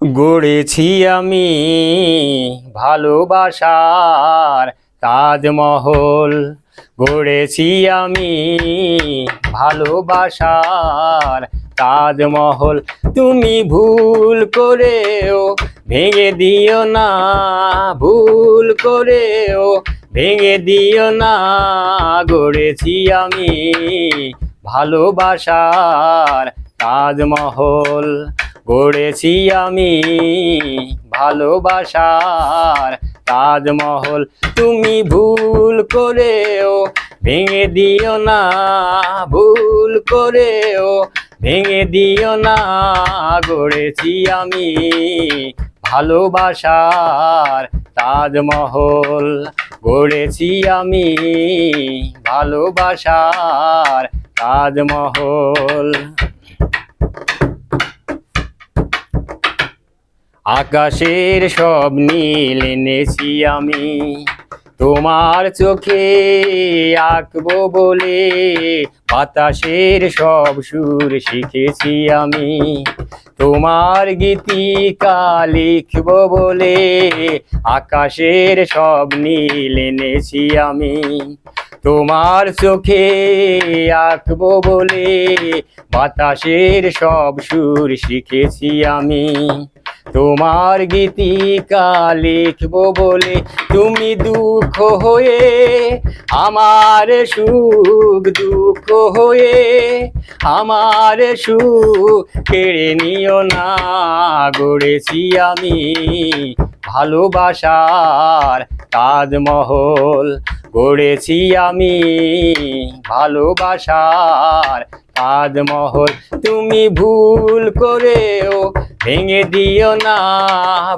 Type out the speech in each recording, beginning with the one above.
গড়েছি আমি ভালোবাসার তাজমহল। গড়েছি আমি ভালোবাসার তাজমহল। তুমি ভুল করেও ভেঙে দিও না, ভুল করেও ভেঙে দিও না। গড়েছি আমি ভালোবাসার তাজমহল গড়েছি আমি ভালোবাসার তাজমহল। তুমি ভুল করেও ভেঙে দিও না, ভুল করেও ভেঙে দিও না। গড়েছি আমি ভালোবাসার তাজমহল, গড়েছি আমি ভালোবাসার তাজমহল। আকাশের সব নীল এনেছি আমি। তোমার চোখে আঁকবো বলে বাতাসের সব সুর শিখেছি আমি। তোমার গীতিকা লিখব বলে আকাশের সব নীল এনেছি আমি। তোমার চোখে আঁকবো বলে বাতাসের সব সুর শিখেছি আমি। তোমার গীতিকা লিখব বলে তুমি দুঃখ হয়ে, আমার সুখ দুঃখ হয়ে, আমার সুখ কেড়ে নিও না গড়েছি আমি ভালোবাসার তাজমহল, গড়েছি আমি ভালোবাসার তাজমহল তুমি ভুল করেও ভেঙে দিও না,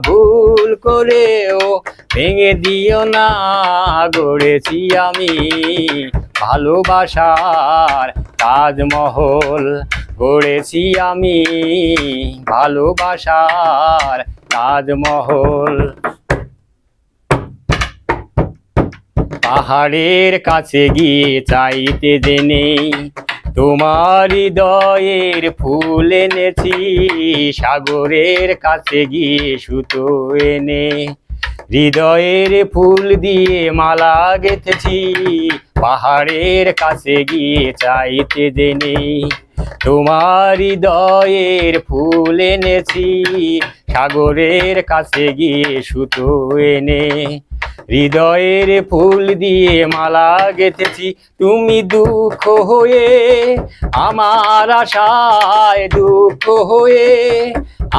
ভুল করেও ভেঙে দিও না। গড়েছি আমি ভালোবাসার তাজমহল, গড়েছি আমি ভালোবাসার তাজমহল। পাহাড়ের কাছে গিয়ে চাইতে জেনে তোমার হৃদয়ের ফুল এনেছি, সাগরের কাছে গিয়ে সুতো এনে হৃদয়ের ফুল দিয়ে মালা গেঁথেছি, পাহাড়ের কাছে গিয়ে চাইতে জেনে তোমার হৃদয়ের ফুল এনেছি, সাগরের কাছে গিয়ে সুতো এনে হৃদয়ের ফুল দিয়ে মালা গেঁথেছি, তুমি দুঃখ হয়ে, আমার আশায় দুঃখ হয়ে,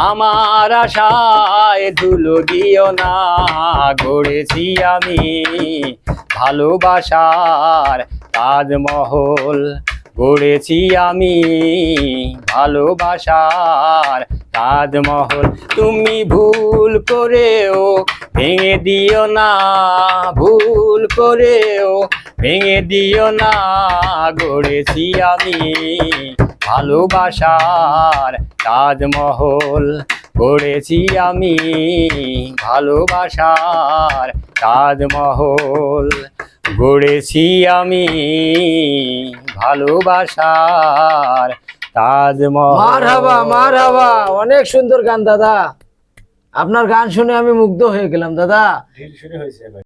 আমার আশায় ধুলো দিও না, গড়েছি আমি ভালোবাসার তাজমহল, গড়েছি আমি ভালোবাসার তাজমহল তুমি ভুল করেও ভেঙে দিও না, ভুল করেও ভেঙে দিও না। গড়েছি আমি ভালোবাসার তাজমহল, গড়েছি আমি ভালোবাসার তাজমহল, গড়েছি আমি ভালোবাসার তাজমহল। মার হাবা মার হাবা অনেক সুন্দর গান দাদা। আপনার গান শুনে আমি মুগ্ধ হয়ে গেলাম দাদা।